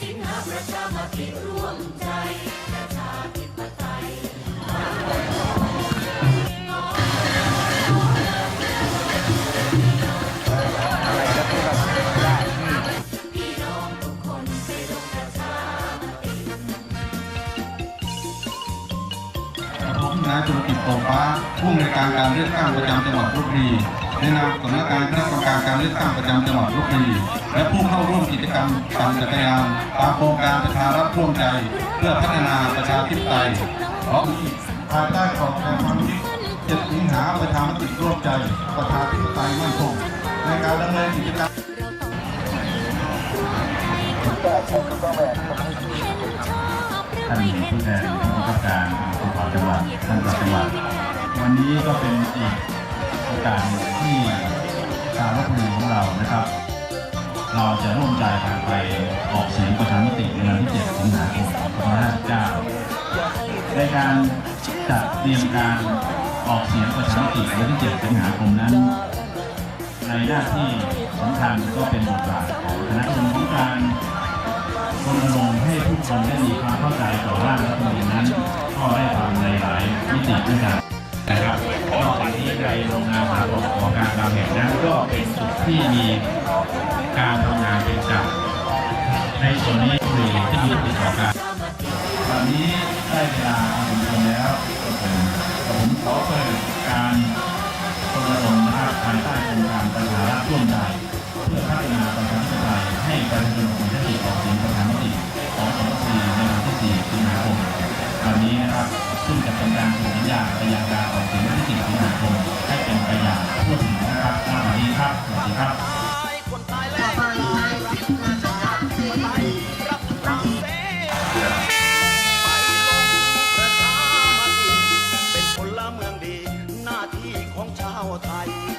สิงหาประชามติร่วมใจประชาธิปไตยพี่น้องทุกคนไปลงประชามติ ผมนายจุลกิจโตฟ้าผู้อำนวยการการเลือกตั้งประจำจังหวัดลบบุรี ในนามสำนักงานคณะกรรมการการเลือกตั้งประจำจังหวัดลบบุรีและผู้เข้าร่วมกิจกรรมปั่นจักรยานตามโครงการประชารัฐร่วมใจ เพื่อพัฒนาประชาธิปไตยเพราะภายใต้กรอบแนวความคิดเจ็ดสิงหาประชามติร่วมใจ ประชาธิปไตยมั่นคงในการดำเนินกิจกรรมท่านผู้แทนผู้บังคับการตำรวจจังหวัดท่านจังหวัดวันนี้ก็เป็นอีก กาสหนึ่งที่ชาวลบบุรีของเรานะครับ เราจะร่วมใจกันไปออกเสียงประชามติในวันที่7สิงหาคม2559ในการจัดเตรียมการออกเสียงประชามติในวันที่7สิงหาคมนั้น ในหน้าที่สำคัญก็เป็นบทบาทของคณะกรรมการรณรงค์ให้ผู้คนได้มีความเข้าใจต่อร่างรัฐธรรมนูญนั้น ก็ได้ทำในหลายมิติด้วยกันาแห่งนั้นก็เป็นจุดที่มีการทำงานเป็นจักรในส่วนนี้คือที่มีติดต่อกันตอนนี้ได้เวลาสมควรแล้วผมขอเปิดการรณรงค์นะครับภายใต้โครงการประชารัฐร่วมใจเพื่อพัฒนาประชาธิปไตยให้ประชาชนมีสิทธิออกเสียงประชามติของสมรภูในวันที่4สิงหาคมวันนี้นะครับซึ่งจะเป็นการส่งสัญญาณไปยังการออกเสียงวันที่4สิงหาคม ไทย